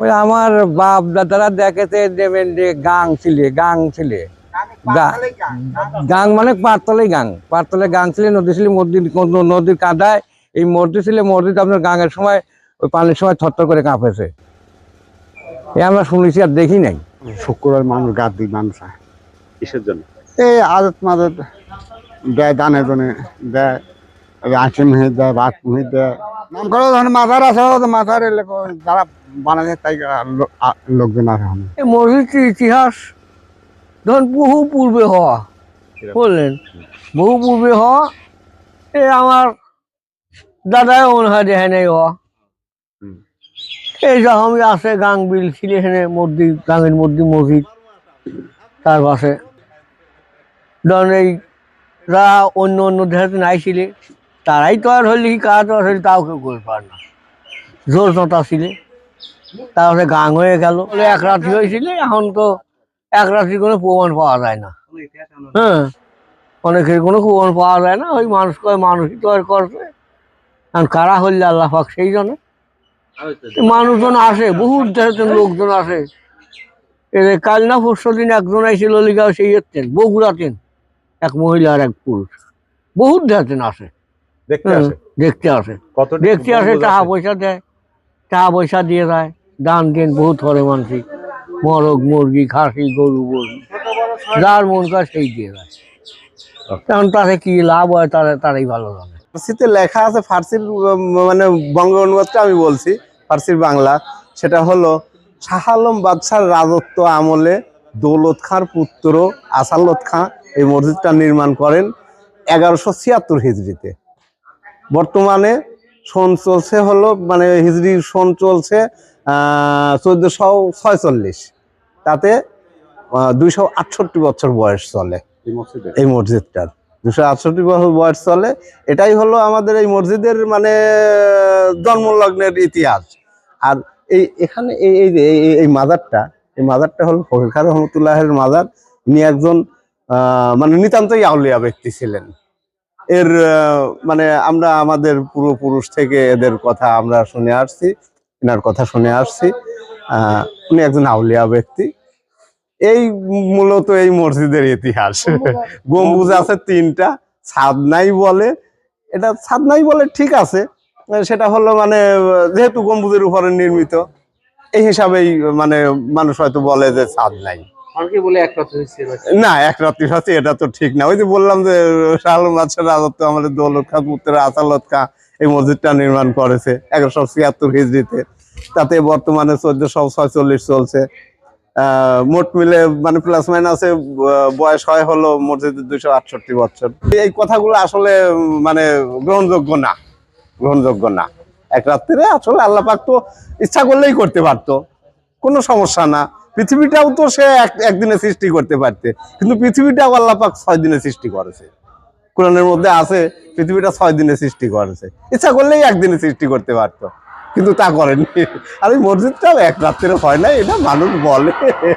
ওই আমার বাপ দাদারা দেখেছে দেবেন যে গাং ছিলে গাং ছিলে। গাং মানে পাতলে গাং। পাতলে গাং ছিলে নদী ছিল নদীর নদীর কাদায়। এই মসজিদ ছিল মসজিদ আপনার গাঙের সময় ওই পানির সময় থরথর করে কাঁপেছে। এ আমরা শুনেছি আর দেখি নাই। শুক্রবার মানুষ গাদ দিই মানুষ। কিসের জন্য? এই আদত মাদত দেয় দানে দনে দেয় আঁচি মিহি দেয় ভাত মিহি দেয়। নাম করে ধরেন মাথার আছে মাথার যারা বানাচ্ছে তাই লোকজন আছে এই মসজিদটির ইতিহাস ধরুন বহু পূর্বে হওয়া? বললেন বহু পূর্বে হওয়া এ আমার দাদাই মনে হয় দেখে নেই হওয়া। এই যখন আছে গাং বিল ছিল এখানে মসজিদ গাঙের মধ্যে মসজিদ তার পাশে। ধরুন এই যারা অন্য অন্য দেশে নাই ছিলে তারাই তো আর হইলে কি কাজ আর হইলে তাও কেউ করে পার না। জোর জতা ছিলে তারপরে গাং হয়ে গেল। এক রাত্রি হয়েছিল এখন তো এক রাত্রি কোনো প্রমাণ পাওয়া যায় না। হ্যাঁ অনেকের কোনো প্রমাণ পাওয়া যায় না। ওই মানুষ কয়, মানুষই তো আর করছে কারণ কারা হইলে আল্লাহ পাক সেই জন্য মানুষজন আসে, বহুত দেশের লোকজন আসে। কাল না পরশু দিন একজন আইসে ললিগাঁও, সেই বগুড়াতেন। এক মহিলা আর এক পুরুষ। বহুত দেশের আসে। দেখতে আসে? দেখতে আসে। কত দেখতে আসে টাকা পয়সা দেয় টাকা পয়সা দিয়ে দেয় দান দেন বহুত করে মানসি মরগ মুরগি খাসি গরু মুরগি যার মন কাজ সেই দিয়ে দেয়। কারণ তাতে কি লাভ হয় তারা তারাই ভালো জানে। ফার্সিতে লেখা আছে ফার্সির মানে বঙ্গ অনুবাদটা আমি বলছি ফার্সির বাংলা। সেটা হলো শাহ আলম বাদশার রাজত্ব আমলে দৌলত খাঁর পুত্র আসালত খাঁ এই মসজিদটা নির্মাণ করেন এগারোশো ছিয়াত্তর হিজড়িতে। বর্তমানে সন চলছে হলো মানে হিজড়ির সন চলছে চোদ্দশো ছয়চল্লিশ। তাতে দুইশো আটষট্টি বছর বয়স চলে এই মসজিদটার। দুশো আটষট্টি বছর বয়স চলে। এটাই হলো আমাদের এই মসজিদের মানে জন্মলগ্নের ইতিহাস। আর এই এখানে এই এই যে এই- এই- এই মাজারটা এই মাজারটা হলো ফকির খান রহমতুল্লাহের মাজার। ইনি একজন মানে নিতান্তই আউলিয়া ব্যক্তি ছিলেন। এর মানে আমরা আমাদের পূর্বপুরুষ থেকে এদের কথা আমরা শুনে আসছি এনার কথা শুনে আসছি। আহ, উনি একজন আউলিয়া ব্যক্তি। এই মূলত এই মসজিদের ইতিহাস। গম্বুজ আছে তিনটা ছাদ নাই বলে। এটা ছাদ নাই বলে ঠিক আছে সেটা হলো মানে যেহেতু গম্বুজের উপরে নির্মিত এই হিসাবেই মানে মানুষ হয়তো বলে যে ছাদ নাই না, এক রাত্রি সাথে এটা তো ঠিক না। ওই যে বললাম যে শাহরুল বাদশাহ রাজত্ব আমাদের দৌলত খা পুত্র আসালত খা এই মসজিদটা নির্মাণ করেছে এগারোশো ছিয়াত্তর হিজড়িতে। তাতে বর্তমানে চোদ্দশো ছয়চল্লিশ চলছে। মোট মিলে মানে প্লাস মাইনাসে বয়স হয় হলো মসজিদের দুইশো আটষট্টি বছর। এই কথাগুলো আসলে মানে গ্রহণযোগ্য না। গ্রহণযোগ্য না। এক রাত্রিরে আসলে আল্লাহ পাক তো ইচ্ছা করলেই করতে পারতো। কোনো সমস্যা না। পৃথিবীটাও তো সে এক- একদিনে সৃষ্টি করতে পারতে। কিন্তু পৃথিবীটাও আল্লাপাক ছয় দিনে সৃষ্টি করেছে। কোরআনের মধ্যে আছে, পৃথিবীটা ছয় দিনে সৃষ্টি করেছে। ইচ্ছা করলেই একদিনে সৃষ্টি করতে পারতো। কিন্তু তা করেনি আর ওই মসজিদটাও এক রাত্রে হয় না এটা মানুষ বলে।